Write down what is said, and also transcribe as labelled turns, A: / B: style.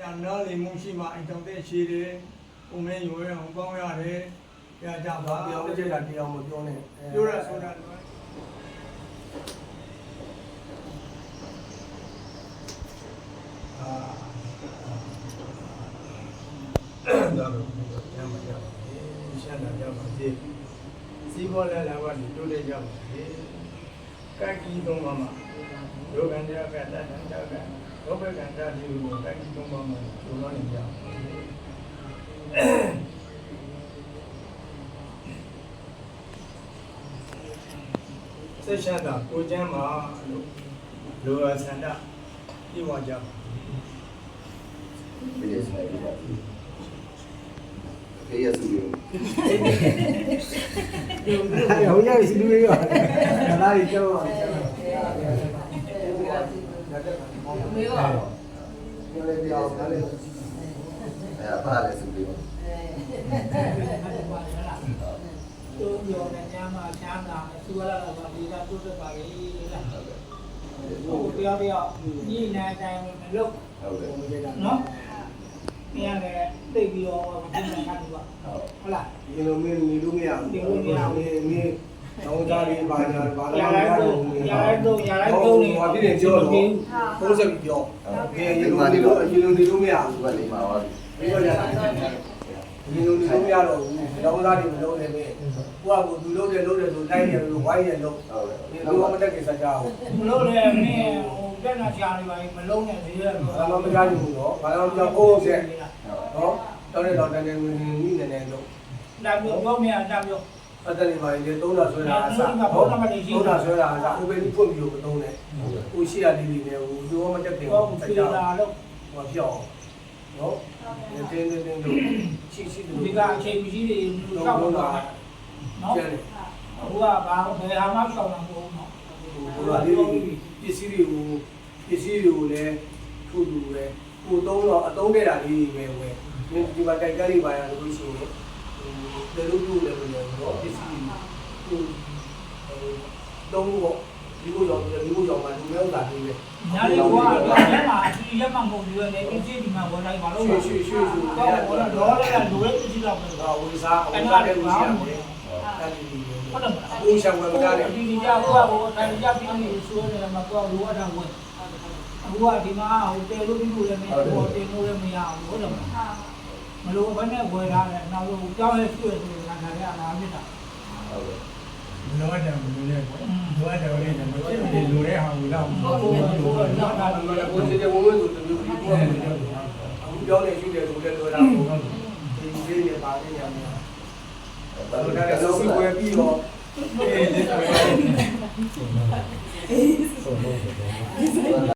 A: ရနားလည်မှုရှိမှအိမ်တော်တဲ့ရှိတယ်ပုံမဲရွယ်အောင်ကောင်းရတယ်ကြကြ
B: ဘာ
A: ပါ
B: ပြော
A: ပြော
B: ပြတာတရားမပြောနဲ့
A: ပြောရဆိုတာ
B: အာဒါတော့ညမရပါဘူးရှင်းတာကြပါစေစီးပေါ်လာလာပါဒီတိုးတဲ့ကြပါစေကဲကြီးသုံးပါမှာ ယောဂန္တရကတ္တန္တကဘောဘကန္တဒီကိုကဲကြီးသုံးပါမှာဘုရားနေကြပါစေဆက်တာကိုကျမ်းမှာလို့လိုအပ်ဆန္ဒပြည့်ဝကြပါ
C: ပြည့်စုံပြီ။ခေရစုပြီး
B: ဟိုရစီလူရောဒါလိုက်ကြောက်ပါ
D: မေရော
B: ပြောလေပြောဒါလေ
C: အဲပါလေစုပြီး
D: တူရောနဲ့ညမှာချမ်းသာသူရလာတော့ဒီကတိုးတက်ပါလေလားဟိုတရားတရားညီနိုင်တိုင်းမလုပ်
C: ဟုတ်တယ်
D: နော်။မြန်လည်းသိပြီးတော့ဒီမှာခါဒီပါဟုတ်လား
B: ဒီလိုမင်းနေလို့မရဘူးမင်းမင်းတောင်းကြလေးပါညာပါ။လာ
D: ရာ
B: မရ
D: လိုက်
B: ဘူး
D: တော့ ရာလိုက်တော့ရာလိုက်တော့နေ
B: ဘာဖြစ်နေကြောတော့ပုံစံပြောဘယ်ရေလိုဒီလိုအရင်လိုဒီလိုမရဘူး
C: သူကလေးမှာပါ
B: ပြီးတော့ရတယ်ဒီလိုဒီလိုမရတော့ဘူးတောင်းသားတွေမလုံးနဲ့မင်းကိုကကိုသူလုံးတယ်လုံးတယ်ဆိုလိုက်တယ်လို့ဝိုင်းတယ်လို့
C: ဟုတ်တယ်
B: ဒီလိုမတက်ကိစ္စကြောက်
D: မလို့လည်းမင်းဟိုတက်နာချာနေပါမလုံးနဲ့သေးတယ်
B: ဘာမှမကြားဘူးတော့ဘာမှမကြောက်ကိုဆက်နော်တော်တယ်တော့တကယ်ဝင်နေနေနေလို့
D: ဒါမျိုးပြောမြတာမျိုး
B: အတလေးပါလေသုံးတာဆွဲတာအစားသုံးတာဆွဲတာအစားဥပ္ပေဒီဖွင့်ပြီးတော့မသုံးနဲ့ဟိုရှိရလေးလေးနဲ့ဟိုသူမတက်ခင်
D: တော့
B: တက်
D: ပြေ
B: ကြ
D: လာတော့
B: ဟိုပြောင်းနော်တင်းတင်းတင်းတို့ရှိရှိတို့
D: ဒီကအချိန်ကြီးတွေရှောက်တော့နော်
B: ကျန်တယ်
D: ဟိုကဘာဘယ်ဟာမှရှောက်တာမဟုတ်ဘူးနော်
B: ဟိုကလေးပစ္စည်းတွေကိုပစ္စည်းတွေကိုလည်းထို့တူပဲဟိုသုံးတော့အသုံးတဲ့တာလေးတွေပဲဝယ်ဒီမှာကြိုက်ကြလေးပါရလို့ရှိရင် ဟိုလည်းလို့လည်းလည်းတော့ပစ္စည်းဟိုသုံးတော့ဒီလိုကြောင့်ဒီလိုကြောင့်မှလူမျိုးသားတွေပဲ
D: ညာလေးကွာလက်မှာအစီရက်မှမဟုတ်ဘူးလေဒီကြီးဒီမှာဝင်လိုက်ပါလို့
B: ရွှေရွှေရွှေရွှေ
D: တော့ဘောတော့တော့လည်းလူရဲ့ကြည့်တော့မယ်
B: တော့ဝိစားဝိစားတဲ့ဝိစားတယ်အဲ့ဒီ
D: ဟုတ်တယ်မလား
B: ဦးရှောင်းဝယ်မကားတယ်
D: ဒီဒီကြောက်ကွာဘောတိုင်းကြပြီးနေဆိုးတယ်မှာကွာလူအထောင်ဝင်အခုကဒီမှာဟိုတဲလို့ပြီးလို့လည်းမရဘူးတင်လို့လည်းမရဘူးဟုတ်တယ်မလား မလို့ဘယ်နဲ့ဝယ်ထားလဲနောက်လို့ကြောင်းရဲ့ကျွေးဆိုတာခါရအလားမြစ်တာ
C: ဟုတ်တယ်
A: လောတယ်မလို့လေလောတယ်လေးနဲ့မဖြစ်နေလိုတဲ့ဟာကိုတော့
D: ဟုတ်ဟုတ်ဟုတ်တော့ဒါ
B: ဒါ
D: ဒီ
B: မှ
D: မှာ
B: လည်းကိုယ်စီတဲ့ဝဝဆိုတမျိုးပြီးပေါ်တယ်အခုပြောနေရှိတယ်ဆိုလည်းတော်တာပေါ့ဒီလေးရပါလိမ့်မယ်
C: ဒါ
B: ဒါ
C: က
B: လည်း
C: လည်း
B: လော
C: စု
B: ကီ
C: ပြီး
B: ဝယ်ပြီးတော့
A: အေးလေးဆိုရင်
C: တော့